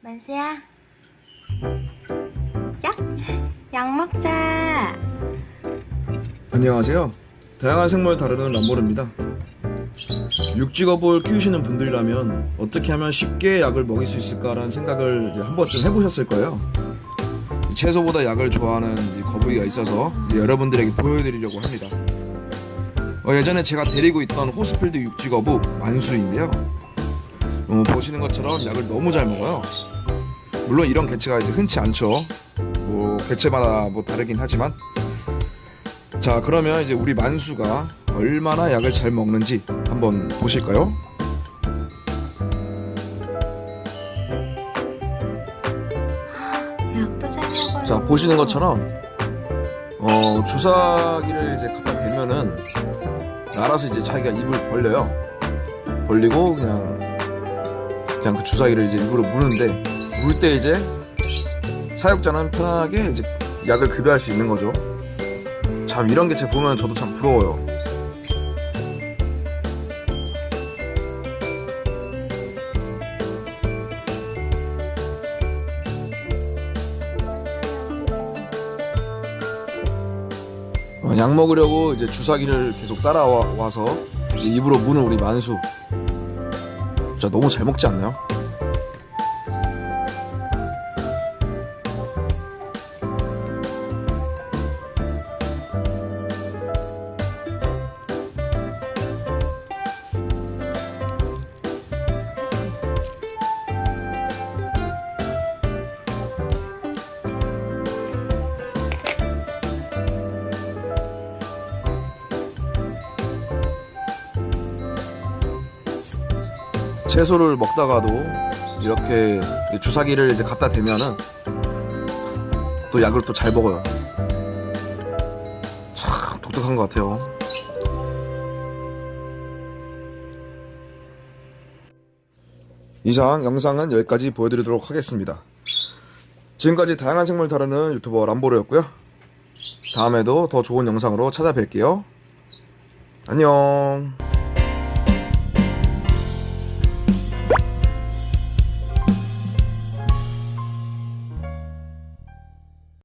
만수야. 약? 약 먹자. 안녕하세요. 다양한 생물을 다루는 람보르입니다. 육지거북을 키우시는 분들이라면 어떻게 하면 쉽게 약을 먹일 수 있을까라는 생각을 이제 한 번쯤 해보셨을 거예요. 채소보다 약을 좋아하는 이 거북이가 있어서 여러분들에게 보여드리려고 합니다. 어, 예전에 제가 데리고 있던 호스필드 육지거북 만수인데요. 어, 보시는 것처럼 약을 너무 잘 먹어요. 물론 이런 개체가 이제 흔치 않죠. 뭐 개체마다 뭐 다르긴 하지만 자 그러면 이제 우리 만수가 얼마나 약을 잘 먹는지 한번 보실까요? 약도 잘 먹어요. 자 보시는 것처럼 어 주사기를 이제 갖다 대면은 알아서 이제 자기가 입을 벌려요. 벌리고 그냥 그냥 그 주사기를 이제 입으로 무는데 물 때 이제 사육자는 편하게 이제 약을 급여할 수 있는 거죠. 참 이런 게 제 보면 저도 참 부러워요. 어, 약 먹으려고 이제 주사기를 계속 따라와서 입으로 무는 우리 만수. 진짜 너무 잘 먹지 않나요? 채소를 먹다가도 이렇게 주사기를 이제 갖다 대면은 또 약을 또 잘 먹어요. 참 독특한 것 같아요. 이상 영상은 여기까지 보여드리도록 하겠습니다. 지금까지 다양한 생물 다루는 유튜버 람보르였고요. 다음에도 더 좋은 영상으로 찾아뵐게요. 안녕.